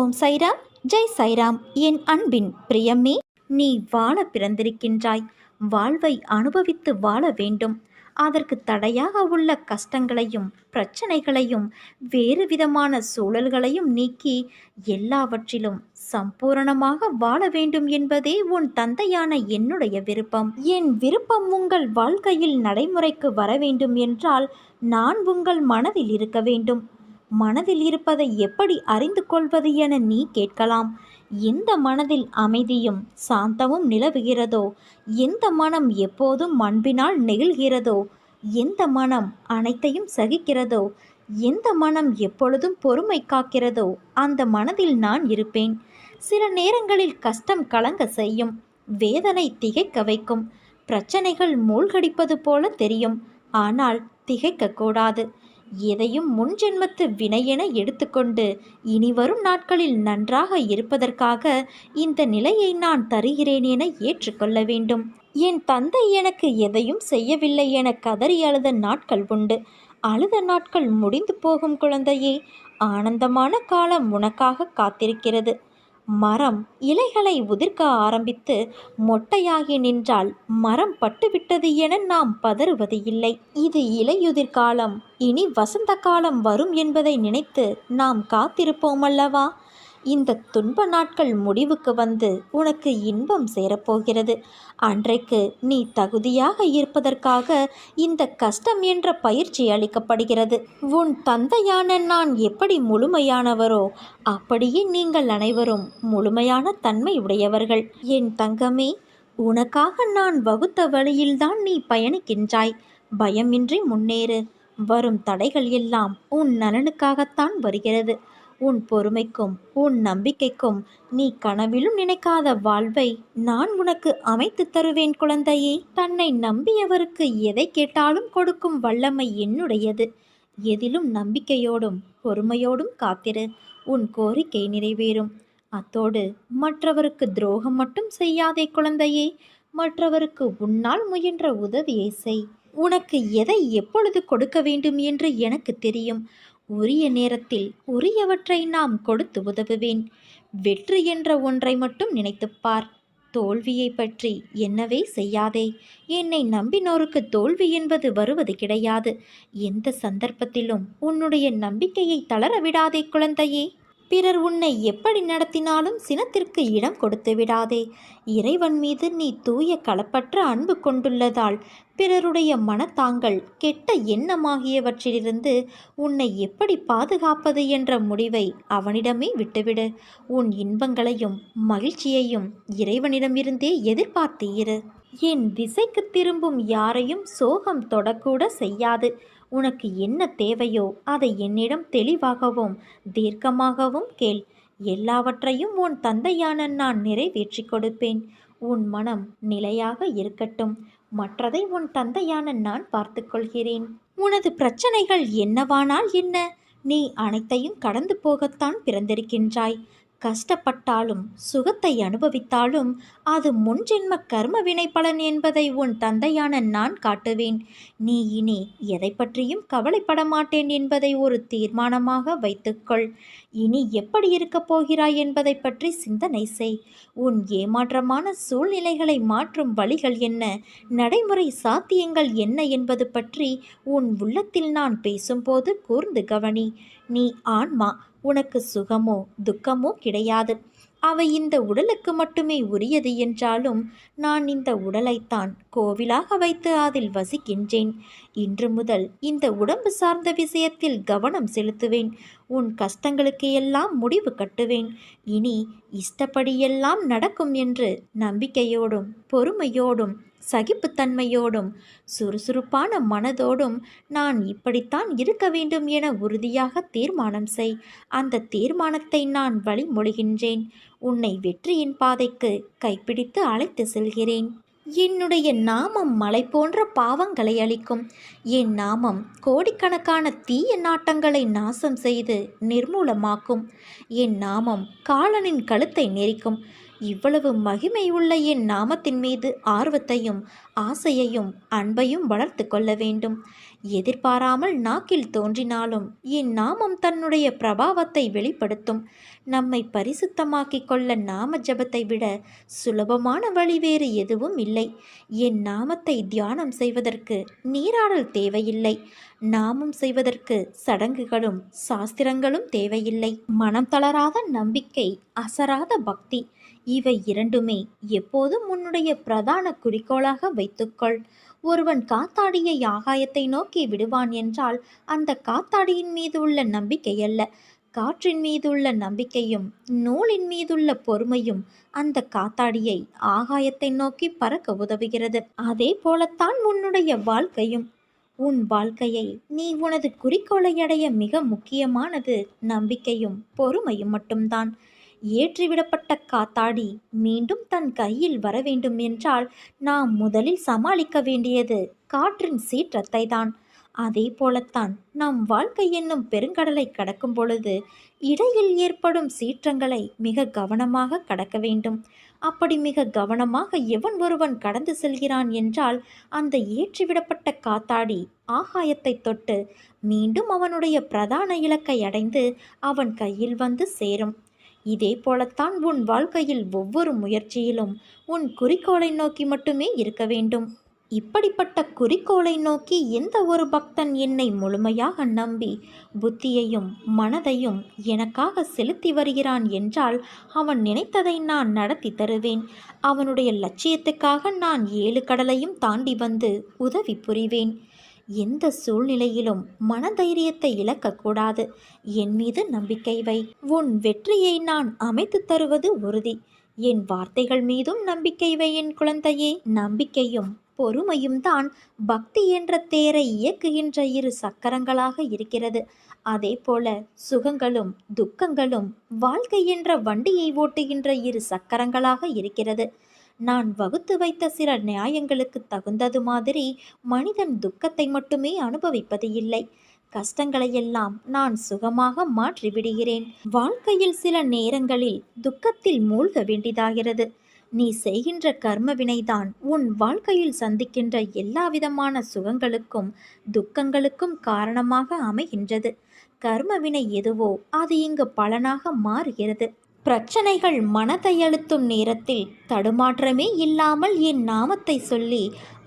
ஓம் சைராம் ஜெய் சைராம். என் அன்பின் பிரியமே நீ வாழ பிறந்திருக்கின்றாய். வாழ்வை அனுபவித்து வாழ வேண்டும். அதற்கு தடையாக உள்ள கஷ்டங்களையும் பிரச்சனைகளையும் வேறு விதமான சூழல்களையும் நீக்கி எல்லாவற்றிலும் சம்பூரணமாக வாழ வேண்டும் என்பதே உன் தந்தையான என்னுடைய விருப்பம். என் விருப்பம் உங்கள் வாழ்க்கையில் நடைமுறைக்கு வர வேண்டும் என்றால் நான் உங்கள் மனதில் இருக்க வேண்டும். மனதில் இருப்பதை எப்படி அறிந்து கொள்வது என நீ கேட்கலாம். எந்த மனதில் அமைதியும் சாந்தமும் நிலவுகிறதோ? எந்த மனம் எப்போதும் அன்பினால் நெகிழ்கிறதோ? எந்த மனம் அனைத்தையும் சகிக்கிறதோ? எந்த மனம் எப்பொழுதும் பொறுமை காக்கிறதோ? அந்த மனதில் நான் இருப்பேன். சில நேரங்களில் கஷ்டம் கலங்க செய்யும் வேதனை திகைக்க வைக்கும் பிரச்சனைகள் மூழ்கடிப்பது போல தெரியும். ஆனால் திகைக்கக்கூடாது எதையும் முன்ஜென்மத்து வினையென எடுத்துக்கொண்டு இனி வரும் நாட்களில் நன்றாக இருப்பதற்காக இந்த நிலையை நான் தருகிறேன் என ஏற்றுக்கொள்ள வேண்டும். என் தந்தை எனக்கு எதையும் செய்யவில்லை என கதறி அழுத நாட்கள் உண்டு. அழுத நாட்கள் முடிந்து போகும் குழந்தையே ஆனந்தமான காலம் உனக்காக காத்திருக்கிறது. மரம் இலைகளை உதிர்க்க ஆரம்பித்து மொட்டையாகி நின்றால் மரம் பட்டுவிட்டது என நாம் பதறுவது இல்லை. இது இலையுதிர் காலம். இனி வசந்த காலம் வரும் என்பதை நினைத்து நாம் காத்திருப்போம் அல்லவா? இந்த துன்ப நாட்கள் முடிவுக்கு வந்து உனக்கு இன்பம் சேரப்போகிறது. அன்றைக்கு நீ தகுதியாக இருப்பதற்காக இந்த கஷ்டம் என்ற பயிற்சி அளிக்கப்படுகிறது. உன் தந்தையான நான் எப்படி முழுமையானவரோ அப்படியே நீங்கள் அனைவரும் முழுமையான தன்மை உடையவர்கள். என் தங்கமே உனக்காக நான் வகுத்த வழியில்தான் நீ பயணிக்கின்றாய். பயமின்றி முன்னேறு. வரும் தடைகள் எல்லாம் உன் நலனுக்காகத்தான் வருகிறது. உன் பொறுமைக்கும் உன் நம்பிக்கைக்கும் நீ கனவிலும் நினைக்காத வாழ்வை நான் உனக்கு அமைத்து தருவேன் குழந்தையே. தன்னை நம்பியவருக்கு எதை கேட்டாலும் கொடுக்கும் வல்லமை என்னுடையது. எதிலும் நம்பிக்கையோடும் பொறுமையோடும் காத்திரு. உன் கோரிக்கை நிறைவேறும். அத்தோடு மற்றவருக்கு துரோகம் மட்டும் செய்யாதே குழந்தையே. மற்றவருக்கு உன்னால் முயன்ற உதவியை செய். உனக்கு எதை எப்பொழுது கொடுக்க வேண்டும் என்று எனக்கு தெரியும். உரிய நேரத்தில் உரியவற்றை நாம் கொடுத்து உதவுவேன். வெற்றி என்ற ஒன்றை மட்டும் நினைத்துப்பார் தோல்வியை பற்றி என்னவே செய்யாதே. என்னை நம்பினோருக்கு தோல்வி என்பது வருவது கிடையாது. எந்த சந்தர்ப்பத்திலும் உன்னுடைய நம்பிக்கையை தளர விடாதே குழந்தையே. பிறர் உன்னை எப்படி நடத்தினாலும் சினத்திற்கு இடம் கொடுத்து விடாதே. இறைவன் மீது நீ தூய களப்பற்ற அன்பு கொண்டுள்ளதால் பிறருடைய மனத்தாங்கள் கெட்ட எண்ணமாகியவற்றிலிருந்து உன்னை எப்படி பாதுகாப்பது என்ற முடிவை அவனிடமே விட்டுவிடு. உன் இன்பங்களையும் மகிழ்ச்சியையும் இறைவனிடமிருந்தே எதிர்பார்த்து இரு. என் திசைக்கு திரும்பும் யாரையும் சோகம் தொடக்கூட செய்யாது. உனக்கு என்ன தேவையோ அதை என்னிடம் தெளிவாகவும் தீர்க்கமாகவும் கேள். எல்லாவற்றையும் உன் தந்தையான நான் நிறைவேற்றி கொடுப்பேன். உன் மனம் நிலையாக இருக்கட்டும். மற்றதை உன் தந்தையான நான் பார்த்துக்கொள்கிறேன் உனது பிரச்சனைகள் என்னவானால் என்ன? நீ அனைத்தையும் கடந்து போகத்தான் பிறந்திருக்கின்றாய். கஷ்டப்பட்டாலும் சுகத்தை அனுபவித்தாலும் அது முன்ஜென்ம கர்ம வினை பலன் என்பதை உன் தந்தையான நான் காட்டுவேன். நீ இனி எதை பற்றியும் கவலைப்பட மாட்டேன் என்பதை ஒரு தீர்மானமாக வைத்துக்கொள். இனி எப்படி இருக்கப் போகிறாய் என்பதை பற்றி சிந்தனை செய். உன் ஏமாற்றமான சூழ்நிலைகளை மாற்றும் வழிகள் என்ன? நடைமுறை சாத்தியங்கள் என்ன என்பது பற்றி உன் உள்ளத்தில் நான் பேசும்போது கூர்ந்து கவனி. நீ ஆன்மா உனக்கு சுகமோ துக்கமோ கிடையாது. அவை இந்த உடலுக்கு மட்டுமே உரியது என்றாலும் நான் இந்த உடலைத்தான் கோவிலாக வைத்து அதில் வசிக்கின்றேன். இன்று முதல் இந்த உடம்பு சார்ந்த விஷயத்தில் கவனம் செலுத்துவேன். உன் கஷ்டங்களுக்கு எல்லாம் முடிவு கட்டுவேன். இனி இஷ்டப்படியெல்லாம் நடக்கும் என்று நம்பிக்கையோடும் பொறுமையோடும் சகிப்புத்தன்மையோடும் சுறுசுறுப்பான மனதோடும் நான் இப்படித்தான் இருக்க வேண்டும் என உறுதியாக தீர்மானம் செய். அந்த தீர்மானத்தை நான் வழிமொழிகின்றேன் உன்னை வெற்றியின் பாதைக்கு கைப்பிடித்து அழைத்து செல்கிறேன். என்னுடைய நாமம் மலை போன்ற பாவங்களை அளிக்கும் என் நாமம் கோடிக்கணக்கான தீய நாட்டங்களை நாசம் செய்து நிர்மூலமாக்கும். என் நாமம் காலனின் கழுத்தை நெரிக்கும். இவ்வளவு மகிமை உள்ள என் நாமத்தின் மீது ஆர்வத்தையும் ஆசையையும் அன்பையும் வளர்த்து கொள்ள வேண்டும். எதிர்பாராமல் நாக்கில் தோன்றினாலும் என் நாமம் தன்னுடைய பிரபாவத்தை வெளிப்படுத்தும். நம்மை பரிசுத்தமாக்கிக் கொள்ள நாம ஜபத்தை விட சுலபமான வழி வேறு எதுவும் இல்லை. என் நாமத்தை தியானம் செய்வதற்கு நீராடல் தேவையில்லை. நாமம் செய்வதற்கு சடங்குகளும் சாஸ்திரங்களும் தேவையில்லை. மனம் தளராத நம்பிக்கை அசராத பக்தி இவை இரண்டுமே எப்போதும் உன்னுடைய பிரதான குறிக்கோளாக வைத்துக்கொள். ஒருவன் காத்தாடியை ஆகாயத்தை நோக்கி விடுவான் என்றால் அந்த காத்தாடியின் மீது உள்ள நம்பிக்கை அல்ல. காற்றின் மீதுள்ள நம்பிக்கையும் நூலின் மீதுள்ள பொறுமையும் அந்த காத்தாடியை ஆகாயத்தை நோக்கி பறக்க உதவுகிறது. அதே போலத்தான் உன்னுடைய வாழ்க்கையும். உன் வாழ்க்கையை நீ உனது குறிக்கோளை அடைய மிக முக்கியமானது நம்பிக்கையும் பொறுமையும் மட்டும்தான். ஏற்றிவிடப்பட்ட காத்தாடி மீண்டும் தன் கையில் வர வேண்டும் என்றால் நாம் முதலில் சமாளிக்க வேண்டியது காற்றின் சீற்றத்தை தான் அதே போலத்தான் நம் வாழ்க்கை என்னும் பெருங்கடலை கடக்கும் பொழுது இடையில் ஏற்படும் சீற்றங்களை மிக கவனமாக கடக்க வேண்டும். அப்படி மிக கவனமாக எவன் ஒருவன் கடந்து செல்கிறான் என்றால் அந்த ஏற்றிவிடப்பட்ட காத்தாடி ஆகாயத்தை தொட்டு மீண்டும் அவனுடைய பிரதான இலக்கை அடைந்து அவன் கையில் வந்து சேரும். இதே போலத்தான் உன் வாழ்க்கையில் ஒவ்வொரு முயற்சியிலும் உன் குறிக்கோளை நோக்கி மட்டுமே இருக்க வேண்டும். இப்படிப்பட்ட குறிக்கோளை நோக்கி எந்த ஒரு பக்தன் என்னை முழுமையாக நம்பி புத்தியையும் மனதையும் எனக்காக செலுத்தி வருகிறான் என்றால் அவன் நினைத்ததை நான் நடத்தி தருவேன். அவனுடைய லட்சியத்துக்காக நான் ஏழு கடலையும் தாண்டி வந்து உதவி புரிவேன். எந்த சூழ்நிலையிலும் மனதைரியத்தை இழக்கக்கூடாது. என் மீது நம்பிக்கை வை. உன் வெற்றியை நான் அமைத்து தருவது உறுதி. என் வார்த்தைகள் மீதும் நம்பிக்கை வை என் குழந்தையே. நம்பிக்கையும் பொறுமையும் தான் பக்தி என்ற தேரை இயக்குகின்ற இரு சக்கரங்களாக இருக்கிறது. அதே போல சுகங்களும் துக்கங்களும் வாழ்க்கை என்ற வண்டியை ஓட்டுகின்ற இரு சக்கரங்களாக இருக்கிறது. நான் வகுத்து வைத்த சில நியாயங்களுக்கு தகுந்தது மாதிரி மனிதன் துக்கத்தை மட்டுமே அனுபவிப்பது இல்லை. கஷ்டங்களையெல்லாம் நான் சுகமாக மாற்றி விடுகிறேன். வாழ்க்கையில் சில நேரங்களில் துக்கத்தில் மூழ்க வேண்டியதாகிறது. நீ செய்கின்ற கர்ம வினைதான் உன் வாழ்க்கையில் சந்திக்கின்ற எல்லா விதமான சுகங்களுக்கும் துக்கங்களுக்கும் காரணமாக அமைகின்றது. கர்ம வினை எதுவோ அது இங்கு பலனாக மாறுகிறது. பிரச்சனைகள் மனதை அழுத்தும் நேரத்தில் தடுமாற்றமே இல்லாமல் என் நாமத்தை சொல்லி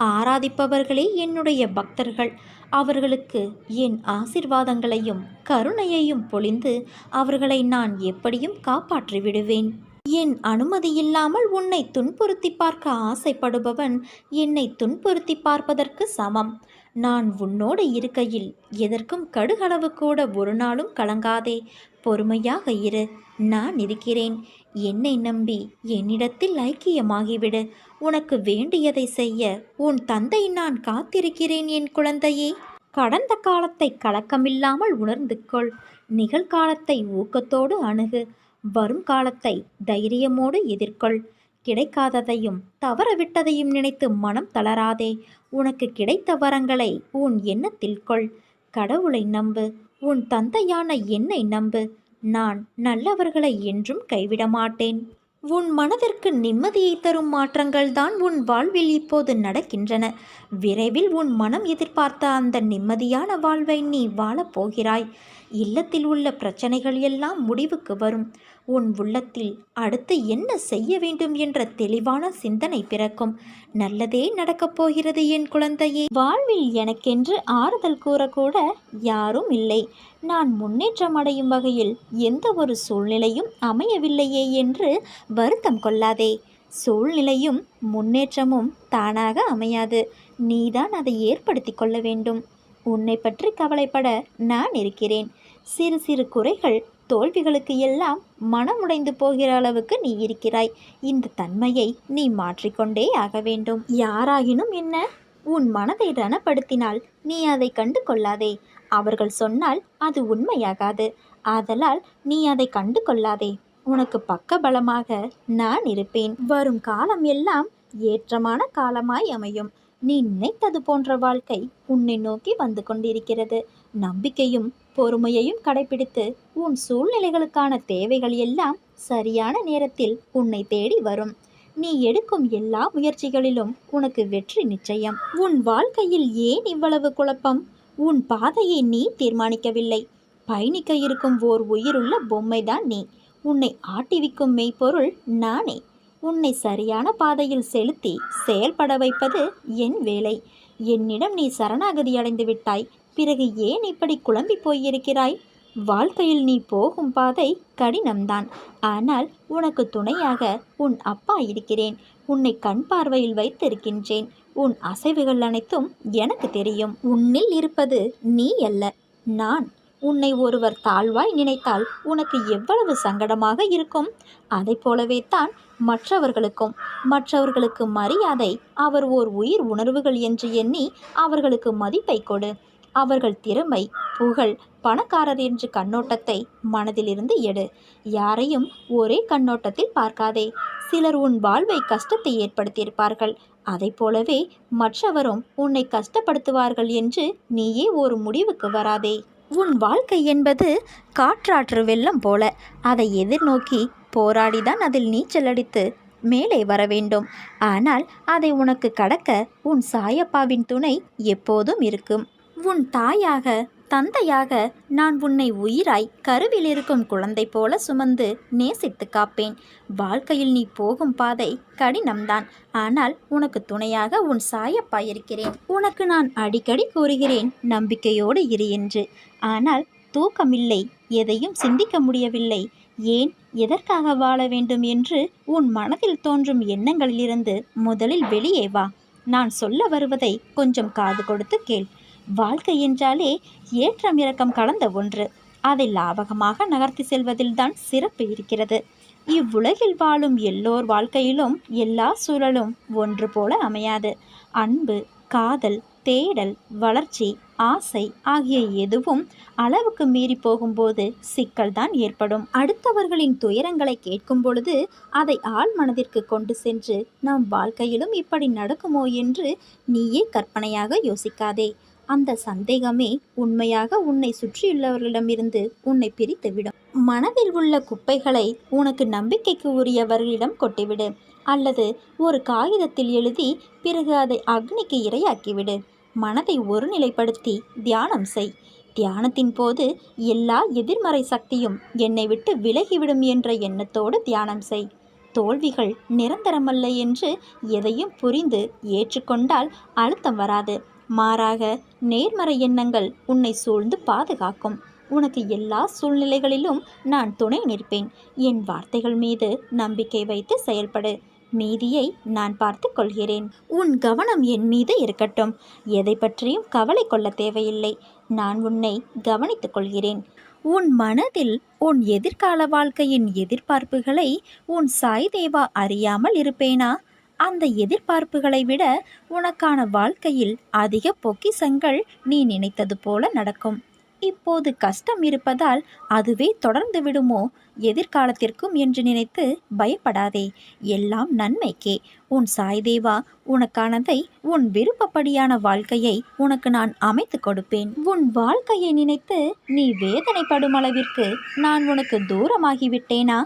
ஆராதிப்பவர்களே என்னுடைய பக்தர்கள். அவர்களுக்கு என் ஆசிர்வாதங்களையும் கருணையையும் பொழிந்து அவர்களை நான் எப்படியும் காப்பாற்றி விடுவேன். என் அனுமதி இல்லாமல் உன்னை துன்புறுத்தி பார்க்க ஆசைப்படுபவன் என்னை துன்புறுத்தி பார்ப்பதற்கு சமம். நான் உன்னோடு இருக்கையில் எதற்கும் கடுகளவு கூட ஒரு நாளும் கலங்காதே. பொறுமையாக இரு நான் இருக்கிறேன். என்னை நம்பி என்னிடத்தில் ஐக்கியமாகிவிடு. உனக்கு வேண்டியதை செய்ய உன் தந்தை நான் காத்திருக்கிறேன் என் குழந்தையே. கடந்த காலத்தை கலக்கமில்லாமல் உணர்ந்து கொள். நிகழ்காலத்தை ஊக்கத்தோடு அணுகு. வரும் காலத்தை தைரியமோடு எதிர்கொள். கிடைக்காததையும் தவறவிட்டதையும் நினைத்து மனம் தளராதே. உனக்கு கிடைத்த வரங்களை உன் எண்ணத்தில் கொள். கடவுளை நம்பு. உன் தந்தையான என்னை நம்பு. நான் நல்லவர்களை என்றும் கைவிட மாட்டேன். உன் மனதிற்கு நிம்மதியை தரும் மாற்றங்கள் தான் உன் வாழ்வில் இப்போது நடக்கின்றன. விரைவில் உன் மனம் எதிர்பார்த்த அந்த நிம்மதியான வாழ்வை நீ வாழப் போகிறாய். இல்லத்தில் உள்ள பிரச்சனைகள் எல்லாம் முடிவுக்கு வரும். உன் உள்ளத்தில் அடுத்து என்ன செய்ய வேண்டும் என்ற தெளிவான சிந்தனை பிறக்கும். நல்லதே நடக்கப் போகிறது என் குழந்தையே. வாழ்வில் எனக்கென்று ஆறுதல் கூறக்கூட யாரும் இல்லை. நான் முன்னேற்றம் அடையும் வகையில் எந்த ஒரு சூழ்நிலையும் அமையவில்லையே என்று வருத்தம் கொள்ளாதே. சூழ்நிலையும் முன்னேற்றமும் தானாக அமையாது. நீதான் அதை ஏற்படுத்தி கொள்ள வேண்டும். உன்னை பற்றி கவலைப்பட நான் இருக்கிறேன். சிறு சிறு குறைகள் தோல்விகளுக்கு எல்லாம் மனமுடைந்து போகிற அளவுக்கு நீ இருக்கிறாய். இந்த தன்மையை நீ மாற்றிக்கொண்டே ஆக வேண்டும். யாராயினும் என்ன? உன் மனதை ரணப்படுத்தினால் நீ அதை கண்டு கொள்ளாதே. அவர்கள் சொன்னால் அது உண்மையாகாது. ஆதலால் நீ அதை கண்டு கொள்ளாதே. உனக்கு பக்க பலமாக நான் இருப்பேன். வரும் காலம் எல்லாம் ஏற்றமான காலமாய் அமையும். நீ நினைத்தது போன்ற வாழ்க்கை உன்னை நோக்கி வந்து கொண்டிருக்கிறது. நம்பிக்கையும் பொறுமையையும் கடைபிடித்து உன் சூழ்நிலைகளுக்கான தேவைகள் எல்லாம் சரியான நேரத்தில் உன்னை தேடி வரும். நீ எடுக்கும் எல்லா முயற்சிகளிலும் உனக்கு வெற்றி நிச்சயம். உன் வாழ்க்கையில் ஏன் இவ்வளவு குழப்பம்? உன் பாதையை நீ தீர்மானிக்கவில்லை. பயணிக்க இருக்கும் ஓர் உயிருள்ள பொம்மைதான் நீ. உன்னை ஆட்டிவிக்கும் மெய்ப்பொருள் நானே. உன்னை சரியான பாதையில் செலுத்தி செயல்பட வைப்பது என் வேலை. என்னிடம் நீ சரணாகதி அடைந்து விட்டாய். பிறகு ஏன் இப்படி குழம்பி போயிருக்கிறாய்? வாழ்க்கையில் நீ போகும் பாதை கடினம்தான். ஆனால் உனக்கு துணையாக உன் அப்பா இருக்கிறேன். உன்னை கண் பார்வையில் வைத்திருக்கின்றேன். உன் அசைவுகள் அனைத்தும் எனக்கு தெரியும். உன்னில் இருப்பது நீ அல்ல நான். உன்னை ஒருவர் தாழ்வாய் நினைத்தால் உனக்கு எவ்வளவு சங்கடமாக இருக்கும்? அதை போலவே தான் மற்றவர்களுக்கும். மற்றவர்களுக்கு மரியாதை அவர் ஓர் உயிர் உணர்வுகள் என்று எண்ணி அவர்களுக்கு மதிப்பை கொடு. அவர்கள் திறமை புகழ் பணக்காரர் என்ற கண்ணோட்டத்தை மனதிலிருந்து எடு. யாரையும் ஒரே கண்ணோட்டத்தில் பார்க்காதே. சிலர் உன் வாழ்வை கஷ்டத்தை ஏற்படுத்தியிருப்பார்கள். அதை போலவே மற்றவரும் உன்னை கஷ்டப்படுத்துவார்கள் என்று நீயே ஒரு முடிவுக்கு வராதே. உன் வாழ்க்கை என்பது காற்றாற்று வெள்ளம் போல. அதை எதிர்நோக்கி போராடிதான் அதில் நீச்சல் அடித்து மேலே வர வேண்டும். ஆனால் அதை உனக்கு கடக்க உன் சாயப்பாவின் துணை எப்போதும் இருக்கும். உன் தாயாக தந்தையாக நான் உன்னை உயிராய் கருவில் இருக்கும் குழந்தை போல சுமந்து நேசித்து காப்பேன். வாழ்க்கையில் நீ போகும் பாதை கடினம்தான். ஆனால் உனக்கு துணையாக உன் சாயப்பா இருக்கிறேன். உனக்கு நான் அடிக்கடி கூறுகிறேன் நம்பிக்கையோடு இரு என்று. ஆனால் தூக்கமில்லை எதையும் சிந்திக்க முடியவில்லை. ஏன் எதற்காக வாழ வேண்டும் என்று உன் மனதில் தோன்றும் எண்ணங்களிலிருந்து முதலில் வெளியே வா. நான் சொல்ல வருவதை கொஞ்சம் காது கொடுத்து கேள். வாழ்க்கை என்றாலே ஏற்றம் இறக்கம் கலந்த ஒன்று. அதை லாபகமாக நகர்த்தி செல்வதில்தான் சிறப்பு இருக்கிறது. இவ்வுலகில் வாழும் எல்லோர் வாழ்க்கையிலும் எல்லா சூழலும் ஒன்று போல அமையாது. அன்பு காதல் தேடல் வளர்ச்சி ஆசை ஆகிய எதுவும் அளவுக்கு மீறி போகும்போது சிக்கல்தான் ஏற்படும். அடுத்தவர்களின் துயரங்களை கேட்கும் பொழுது அதை ஆள் மனதிற்கு கொண்டு சென்று நம் வாழ்க்கையிலும் இப்படி நடக்குமோ? என்று நீயே கற்பனையாக யோசிக்காதே. அந்த சந்தேகமே உண்மையாக உன்னை சுற்றியுள்ளவர்களிடமிருந்து உன்னை பிரித்துவிடும். மனதில் உள்ள குப்பைகளை உனக்கு நம்பிக்கைக்கு உரியவர்களிடம் கொட்டிவிடு. அல்லது ஒரு காகிதத்தில் எழுதி பிறகு அதை அக்னிக்கு இரையாக்கிவிடு. மனதை ஒருநிலைப்படுத்தி தியானம் செய். தியானத்தின் போது எல்லா எதிர்மறை சக்தியும் என்னை விட்டு விலகிவிடும் என்ற எண்ணத்தோடு தியானம் செய். தோல்விகள் நிரந்தரமல்ல என்று எதையும் புரிந்து ஏற்றுக்கொண்டால் அழுத்தம் வராது. மாறாக நேர்மறை எண்ணங்கள் உன்னை சூழ்ந்து பாதுகாக்கும். உனக்கு எல்லா சூழ்நிலைகளிலும் நான் துணை நிற்பேன். என் வார்த்தைகள் மீது நம்பிக்கை வைத்து செயல்படு. மீதியை நான் பார்த்து கொள்கிறேன். உன் கவனம் என் மீது இருக்கட்டும். எதை பற்றியும் கவலை கொள்ள தேவையில்லை. நான் உன்னை கவனித்துக் கொள்கிறேன். உன் மனதில் உன் எதிர்கால வாழ்க்கையின் எதிர்பார்ப்புகளை உன் சாய் தேவா அறியாமல் இருப்பேனா? அந்த எதிர்பார்ப்புகளை விட உனக்கான வாழ்க்கையில் அதிக பொக்கிசங்கள் நீ நினைத்தது போல நடக்கும். இப்போது கஷ்டம் இருப்பதால் அதுவே தொடர்ந்து விடுமோ? எதிர்காலத்திற்கும் என்று நினைத்து பயப்படாதே. எல்லாம் நன்மைக்கே. உன் சாய்தேவா உனக்கானதை உன் விருப்பப்படியான வாழ்க்கையை உனக்கு நான் அமைத்து கொடுப்பேன். உன் வாழ்க்கையை நினைத்து நீ வேதனைப்படும் அளவிற்கு நான் உனக்கு தூரமாகிவிட்டேனா?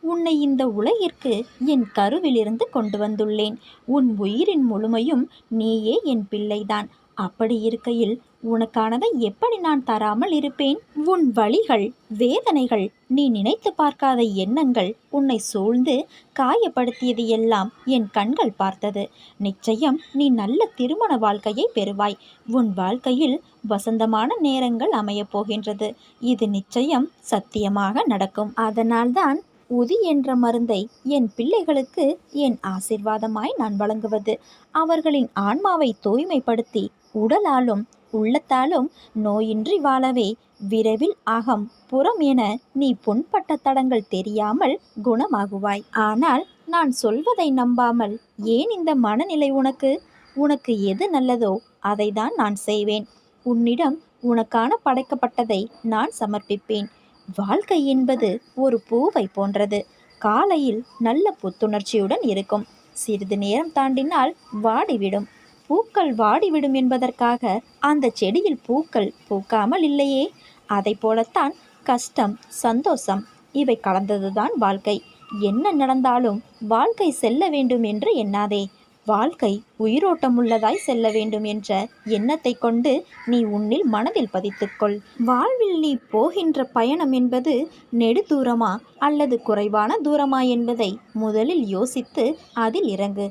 உன்னை இந்த உலகிற்கு என் கருவிலிருந்து கொண்டு வந்துள்ளேன். உன் உயிரின் முழுமையும் நீயே என் பிள்ளைதான். அப்படி இருக்கையில் உனக்கானதை எப்படி நான் தராமல் இருப்பேன்? உன் வழிகள் வேதனைகள் நீ நினைத்து பார்க்காத எண்ணங்கள் உன்னை சூழ்ந்து காயப்படுத்தியது எல்லாம் என் கண்கள் பார்த்தது. நிச்சயம் நீ நல்ல திருமண வாழ்க்கையை பெறுவாய். உன் வாழ்க்கையில் வசந்தமான நேரங்கள் அமையப் போகின்றது. இது நிச்சயம் சத்தியமாக நடக்கும். அதனால்தான் உதி என்ற மருந்தை என் பிள்ளைகளுக்கு என் ஆசிர்வாதமாய் நான் வழங்குவது. அவர்களின் ஆன்மாவை தூய்மைப்படுத்தி உடலாலும் உள்ளத்தாலும் நோயின்றி வாழவே விரைவில் அகம் புறம் என நீ புண்பட்ட தடங்கள் தெரியாமல் குணமாகுவாய். ஆனால் நான் சொல்வதை நம்பாமல் ஏன் இந்த மனநிலை உனக்கு? உனக்கு எது நல்லதோ அதை தான் நான் செய்வேன். உன்னிடம் உனக்கான படைக்கப்பட்டதை நான் சமர்ப்பிப்பேன். வாழ்க்கை என்பது ஒரு பூவை போன்றது. காலையில் நல்ல புத்துணர்ச்சியுடன் இருக்கும். சிறிது நேரம் தாண்டினால் வாடிவிடும். பூக்கள் வாடிவிடும் என்பதற்காக அந்த செடியில் பூக்கள் பூக்காமல் இல்லையே? அதை போலத்தான் கஷ்டம் சந்தோஷம் இவை கலந்ததுதான் வாழ்க்கை. என்ன நடந்தாலும் வாழ்க்கை செல்ல வேண்டும் என்று எண்ணாதே. வாழ்க்கை உயிரோட்டமுள்ளதாய் செல்ல வேண்டும் என்ற எண்ணத்தை கொண்டு நீ உன்னில் மனதில் பதித்துக்கொள் வாழ்வில் நீ போகின்ற பயணம் என்பது நெடுதூரமா அல்லது குறைவான தூரமா என்பதை முதலில் யோசித்து அதில் இறங்கு.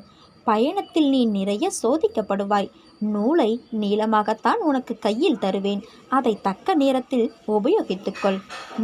பயணத்தில் நீ நிறைய சோதிக்கப்படுவாய். நூலை நீளமாகத்தான் உனக்கு கையில் தருவேன். அதை தக்க நேரத்தில் உபயோகித்துக்கொள்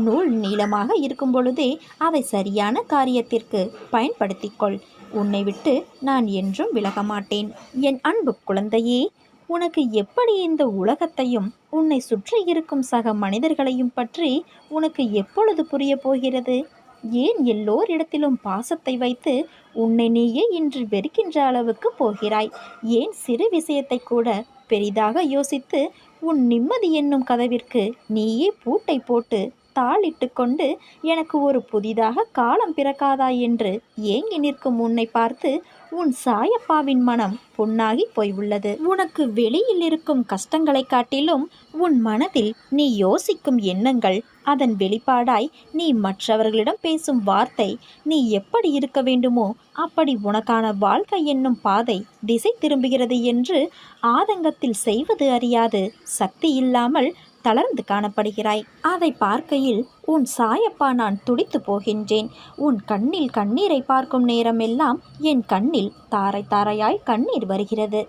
நூல் நீளமாக இருக்கும் பொழுதே அதை சரியான காரியத்திற்கு பயன்படுத்திக்கொள் உன்னை விட்டு நான் என்றும் விலக மாட்டேன் என் அன்பு குழந்தையே உனக்கு எப்படி இந்த உலகத்தையும் உன்னை சுற்றி இருக்கும் சக மனிதர்களையும் பற்றி உனக்கு எப்பொழுது புரிய போகிறது? ஏன் எல்லோரிடத்திலும் பாசத்தை வைத்து உன்னை நீயே இன்று வெறுக்கின்ற அளவுக்கு போகிறாய்? ஏன் சிறு விஷயத்தை கூட பெரிதாக யோசித்து உன் நிம்மதி என்னும் கதவிற்கு நீயே பூட்டை போட்டு தாளிட்டு கொண்டு எனக்கு ஒரு புதிதாக காலம் பிறக்காதா என்று ஏங்கி நிற்கும் உன்னை பார்த்து உன் சாயப்பாவின் மனம் புண்ணாகி போய் உள்ளது உனக்கு வெளியில் இருக்கும் கஷ்டங்களை காட்டிலும் உன் மனதில் நீ யோசிக்கும் எண்ணங்கள் அதன் வெளிப்பாடாய் நீ மற்றவர்களிடம் பேசும் வார்த்தை நீ எப்படி இருக்க வேண்டுமோ அப்படி உனக்கான வாழ்க்கை என்னும் பாதை திசை திரும்புகிறது என்று ஆதங்கத்தில் செய்வது அறியாது. சக்தி இல்லாமல் தளர்ந்து காணப்படுகிறாய். அதை பார்க்கையில் உன் சாயப்பா நான் துடித்து போகின்றேன். உன் கண்ணில் கண்ணீரை பார்க்கும் நேரமெல்லாம் என் கண்ணில் தாரை தாரையாய் கண்ணீர் வருகிறது.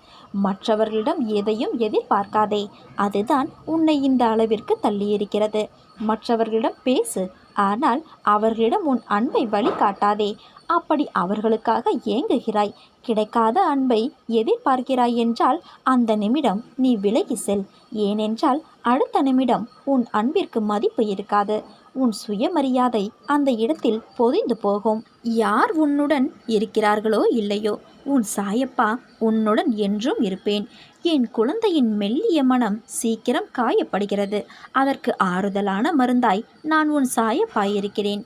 மற்றவர்களிடம் எதையும் எதிர்பார்க்காதே. அதுதான் உன்னை இந்த அளவிற்கு தள்ளியிருக்கிறது. மற்றவர்களிடம் பேசு. ஆனால் அவர்களிடம் உன் அன்பை வழிகாட்டாதே. அப்படி அவர்களுக்காக ஏங்குகிறாய். கிடைக்காத அன்பை எதிர்பார்க்கிறாய் என்றால் அந்த நிமிடம் நீ விலகி செல். ஏனென்றால் அடுத்த நிமிடம் உன் அன்பிற்கு மதிப்பு இருக்காது. உன் சுயமரியாதை அந்த இடத்தில் பொதிந்து போகும். யார் உன்னுடன் இருக்கிறார்களோ இல்லையோ உன் சாயப்பா உன்னுடன் என்றும் இருப்பேன். என் குழந்தையின் மெல்லிய மனம் சீக்கிரம் காயப்படுகிறது. அதற்கு ஆறுதலான மருந்தாய் நான் உன் சாயப்பா இருக்கிறேன்.